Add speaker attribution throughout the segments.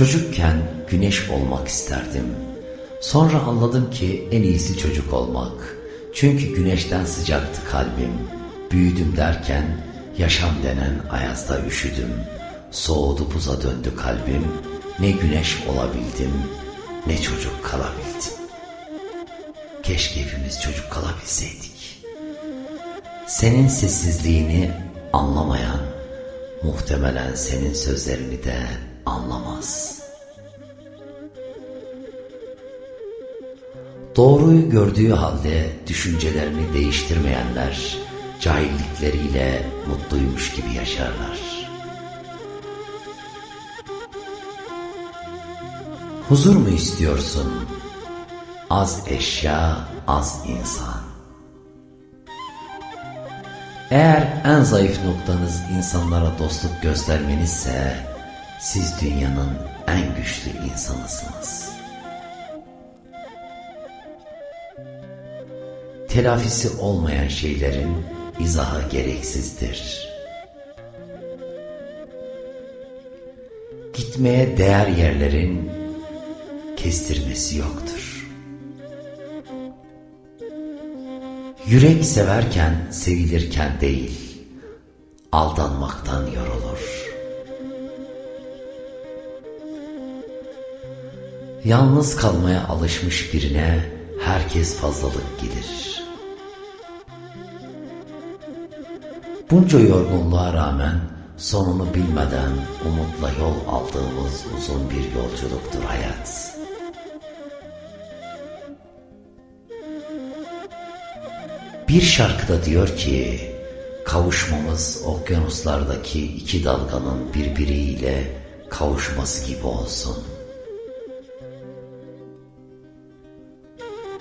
Speaker 1: Çocukken güneş olmak isterdim. Sonra anladım ki en iyisi çocuk olmak. Çünkü güneşten sıcaktı kalbim. Büyüdüm derken yaşam denen ayazda üşüdüm. Soğudu buza döndü kalbim. Ne güneş olabildim ne çocuk kalabildim. Keşke hepimiz çocuk kalabilseydik. Senin sessizliğini anlamayan muhtemelen senin sözlerini de anlamaz. Doğruyu gördüğü halde düşüncelerini değiştirmeyenler cahillikleriyle mutluymuş gibi yaşarlar. Huzur mu istiyorsun? Az eşya, az insan. Eğer en zayıf noktanız insanlara dostluk göstermenizse, siz dünyanın en güçlü insanısınız. Telafisi olmayan şeylerin izahı gereksizdir. Gitmeye değer yerlerin kestirmesi yoktur. Yürek severken sevilirken değil, aldanmaktan yorulur. Yalnız kalmaya alışmış birine herkes fazlalık gelir. Bunca yorgunluğa rağmen sonunu bilmeden umutla yol aldığımız uzun bir yolculuktur hayat. Bir şarkıda diyor ki, kavuşmamız okyanuslardaki iki dalganın birbiriyle kavuşması gibi olsun.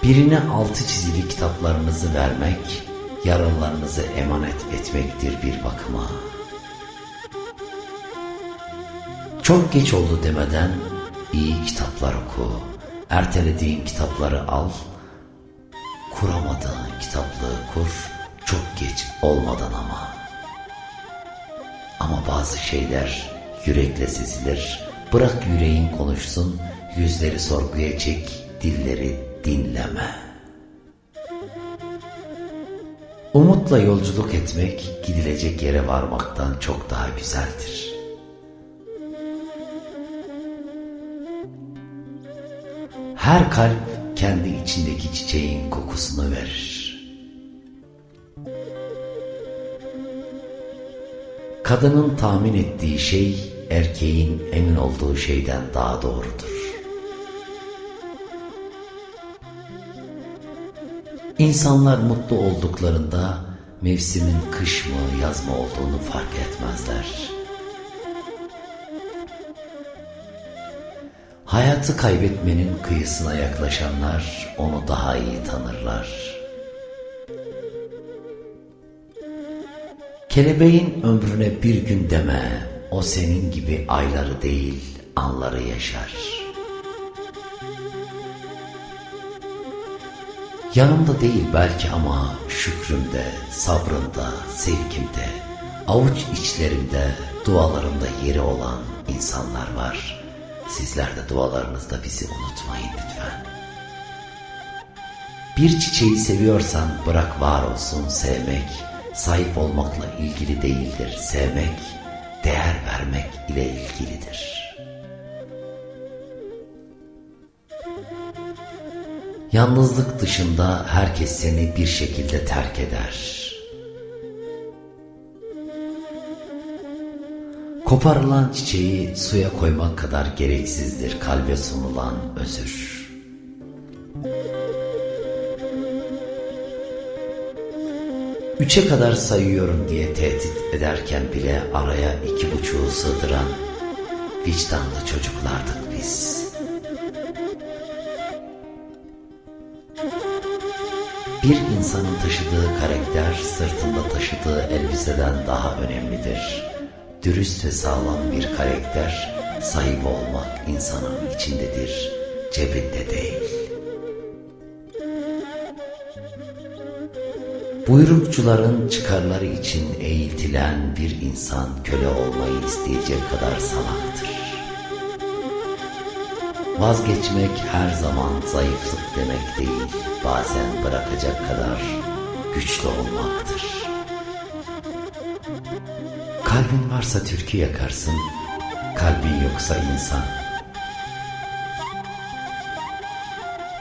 Speaker 1: Birine altı çizili kitaplarınızı vermek, yaralarınızı emanet etmektir bir bakıma. Çok geç oldu demeden iyi kitaplar oku, ertelediğin kitapları al, kuramadığın kitaplığı kur, çok geç olmadan ama. Ama bazı şeyler yürekle sezilir. Bırak yüreğin konuşsun, yüzleri sorguya çek, dilleri dinleme. Umutla yolculuk etmek gidilecek yere varmaktan çok daha güzeldir. Her kalp kendi içindeki çiçeğin kokusunu verir. Kadının tahmin ettiği şey erkeğin emin olduğu şeyden daha doğrudur. İnsanlar mutlu olduklarında mevsimin kış mı yaz mı olduğunu fark etmezler. Hayatı kaybetmenin kıyısına yaklaşanlar onu daha iyi tanırlar. Kelebeğin ömrüne bir gün deme, o senin gibi ayları değil, anları yaşar. Yanımda değil belki ama şükrümde, sabrımda, sevgimde, avuç içlerimde, dualarımda yeri olan insanlar var. Sizler de dualarınızda bizi unutmayın lütfen. Bir çiçeği seviyorsan bırak var olsun sevmek, sahip olmakla ilgili değildir sevmek, değer vermek ile ilgilidir. Yalnızlık dışında herkes seni bir şekilde terk eder. Koparılan çiçeği suya koymak kadar gereksizdir kalbe sunulan özür. Üçe kadar sayıyorum diye tehdit ederken bile araya iki buçuğu sığdıran vicdanlı çocuklardık biz. Bir insanın taşıdığı karakter sırtında taşıdığı elbiseden daha önemlidir. Dürüst ve sağlam bir karakter sahip olmak insanın içindedir, cebinde değil. Buyrukçuların çıkarları için eğitilen bir insan köle olmayı isteyecek kadar salaktır. Vazgeçmek her zaman zayıflık demek değil, bazen bırakacak kadar güçlü olmaktır. Kalbin varsa türkü yakarsın, kalbin yoksa insan.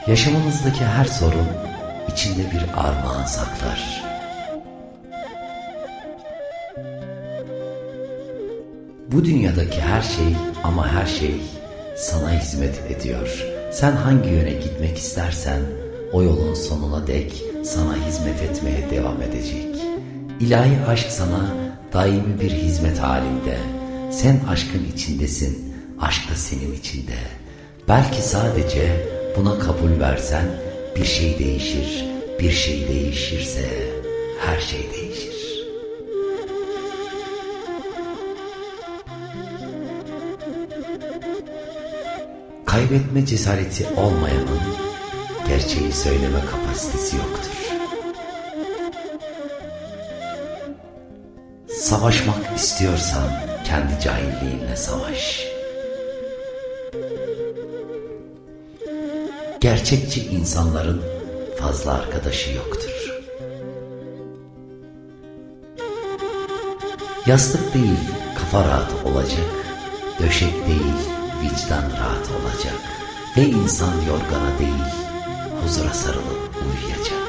Speaker 1: Yaşamınızdaki her sorun içinde bir armağan saklar. Bu dünyadaki her şey ama her şey sana hizmet ediyor. Sen hangi yöne gitmek istersen o yolun sonuna dek sana hizmet etmeye devam edecek. İlahi aşk sana daimi bir hizmet halinde. Sen aşkın içindesin, aşk da senin içinde. Belki sadece buna kabul versen bir şey değişir. Bir şey değişirse her şey değişir. Kaybetme cesareti olmayanın gerçeği söyleme kapasitesi yoktur. Savaşmak istiyorsan kendi cahilliğinle savaş. Gerçekçi insanların fazla arkadaşı yoktur. Yastık değil, kafa rahat olacak. Döşek değil, vicdan rahat olacak. Ve insan yorgana değil, huzura sarılıp uyuyacak.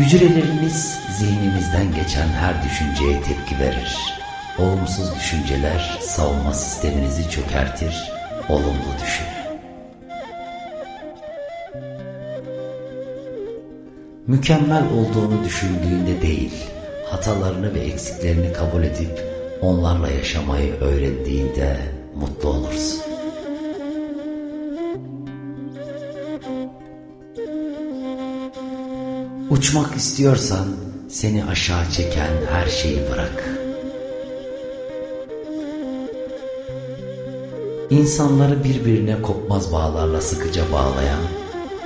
Speaker 1: Hücrelerimiz zihnimizden geçen her düşünceye tepki verir. Olumsuz düşünceler savunma sisteminizi çökertir, olumlu düşünün. Mükemmel olduğunu düşündüğünde değil, hatalarını ve eksiklerini kabul edip onlarla yaşamayı öğrendiğinde mutlu olursun. Uçmak istiyorsan seni aşağı çeken her şeyi bırak. İnsanları birbirine kopmaz bağlarla sıkıca bağlayan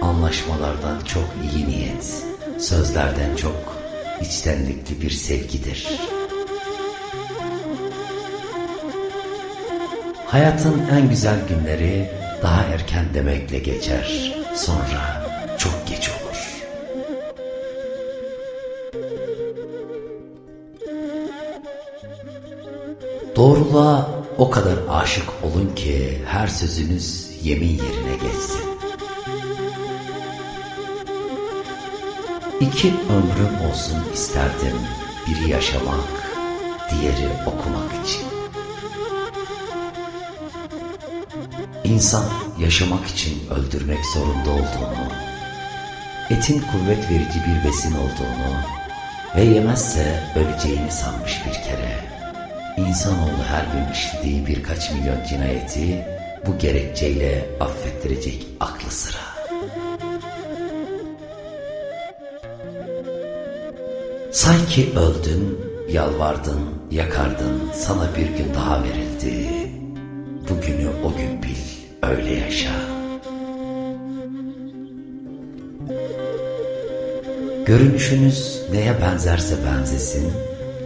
Speaker 1: anlaşmalardan çok iyi niyet, sözlerden çok içtenlikli bir sevgidir. Hayatın en güzel günleri daha erken demekle geçer. Sonra çok geç olur. Doğruluğa o kadar aşık olun ki her sözünüz yemin yerine geçsin. İki ömrüm olsun isterdim. Biri yaşamak, diğeri okumak için. İnsan yaşamak için öldürmek zorunda olduğunu, etin kuvvet verici bir besin olduğunu ve yemezse öleceğini sanmış bir kere. İnsanoğlu her gün işlediği birkaç milyon cinayeti bu gerekçeyle affettirecek aklı sıra. Sanki öldün, yalvardın, yakardın, sana bir gün daha verildi. Bugünü o gün bil, öyle yaşa. Görünüşünüz neye benzerse benzesin,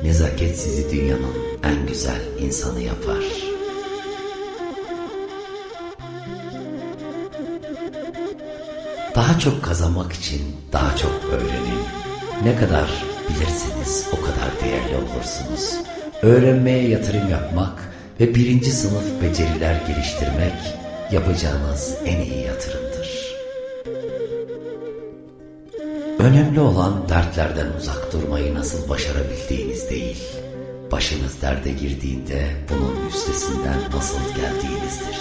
Speaker 1: nezaket sizi dünyanın en güzel insanı yapar. Daha çok kazanmak için daha çok öğrenin. Ne kadar bilirsiniz o kadar değerli olursunuz. Öğrenmeye yatırım yapmak ve birinci sınıf beceriler geliştirmek yapacağınız en iyi yatırımdır. Önemli olan dertlerden uzak durmayı nasıl başarabildiğiniz değil, başınız derde girdiğinde bunun üstesinden nasıl geldiğinizdir.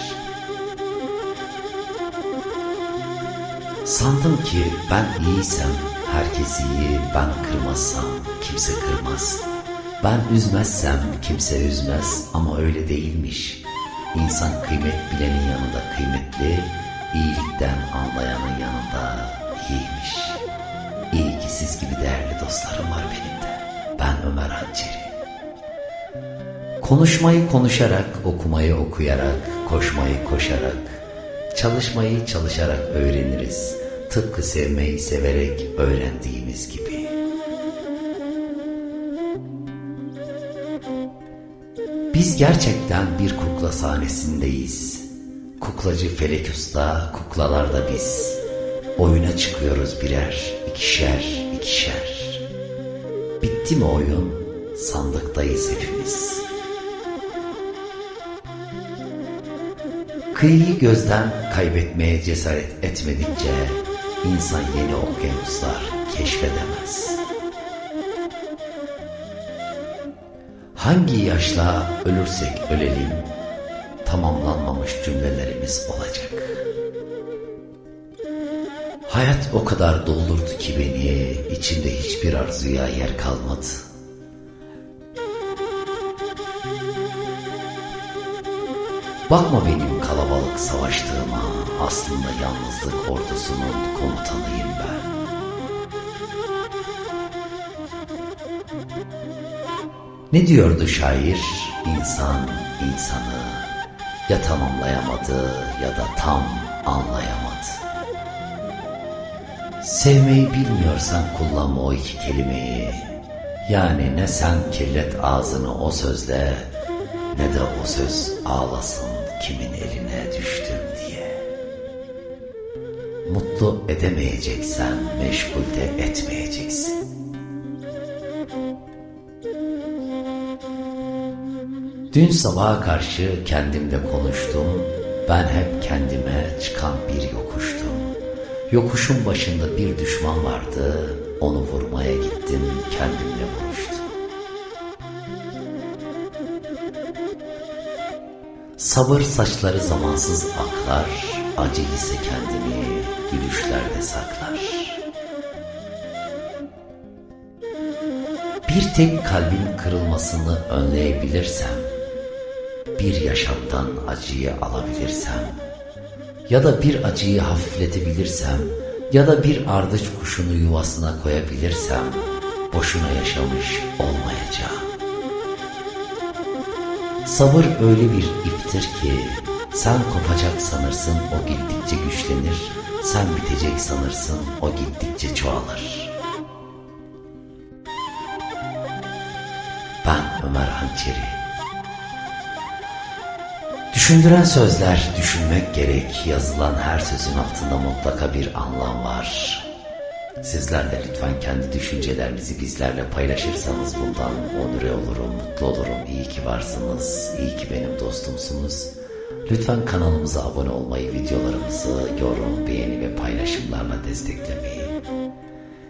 Speaker 1: Sandım ki ben iyiysem herkes iyi, ben kırmazsam kimse kırmaz. Ben üzmezsem kimse üzmez ama öyle değilmiş. İnsan kıymet bilenin yanında kıymetli, iyilikten anlayanın yanında iyiymiş. İyi ki siz gibi değerli dostlarım var benim de. Ben Ömer Hançeri. Konuşmayı konuşarak, okumayı okuyarak, koşmayı koşarak, çalışmayı çalışarak öğreniriz. Tıpkı sevmeyi severek öğrendiğimiz gibi. Biz gerçekten bir kukla sahnesindeyiz. Kuklacı Felek Usta, kuklalar da biz. Oyuna çıkıyoruz birer, ikişer, ikişer. Bitti mi oyun? Sandıktayız hepimiz. Kıyıyı gözden kaybetmeye cesaret etmedikçe insan yeni okyanuslar keşfedemez. Hangi yaşla ölürsek ölelim tamamlanmamış cümlelerimiz olacak. Hayat o kadar doldurdu ki beni, içimde hiçbir arzuya yer kalmadı. Bakma benim savaştığıma, aslında yalnızlık ordusunun komutanıyım ben. Ne diyordu şair? İnsan insanı ya tamamlayamadı ya da tam anlayamadı. Sevmeyi bilmiyorsan kullanma o iki kelimeyi. Yani ne sen kirlet ağzını o sözle ne de o söz ağlasın kimin eline düştüm diye. Mutlu edemeyeceksen meşgul de etmeyeceksin. Dün sabaha karşı kendimle konuştum. Ben hep kendime çıkan bir yokuştum. Yokuşun başında bir düşman vardı. Onu vurmaya gittim, kendimle vuruştum. Sabır saçları zamansız aklar, acı ise kendini gülüşlerde saklar. Bir tek kalbin kırılmasını önleyebilirsem, bir yaşamdan acıyı alabilirsem, ya da bir acıyı hafifletebilirsem, ya da bir ardıç kuşunu yuvasına koyabilirsem, boşuna yaşamış olmayacağım. Sabır öyle bir iptir ki sen kopacak sanırsın o gittikçe güçlenir, sen bitecek sanırsın o gittikçe çoğalır. Ben Ömer Hançeri. Düşündüren sözler düşünmek gerek. Yazılan her sözün altında mutlaka bir anlam var. Sizler de lütfen kendi düşüncelerinizi bizlerle paylaşırsanız bundan onure olurum, mutlu olurum. İyi ki varsınız, iyi ki benim dostumsunuz. Lütfen kanalımıza abone olmayı, videolarımızı yorum, beğeni ve paylaşımlarla desteklemeyi.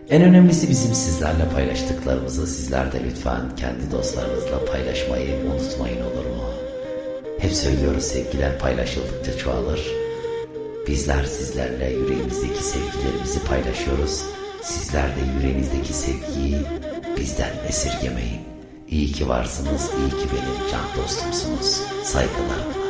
Speaker 1: En önemlisi bizim sizlerle paylaştıklarımızı sizler de lütfen kendi dostlarınızla paylaşmayı unutmayın olur mu? Hep söylüyoruz sevgiler paylaşıldıkça çoğalır. Bizler sizlerle yüreğimizdeki sevgilerimizi paylaşıyoruz. Sizler de yüreğinizdeki sevgiyi bizden esirgemeyin. İyi ki varsınız, iyi ki benim can dostumsunuz. Saygılarımla.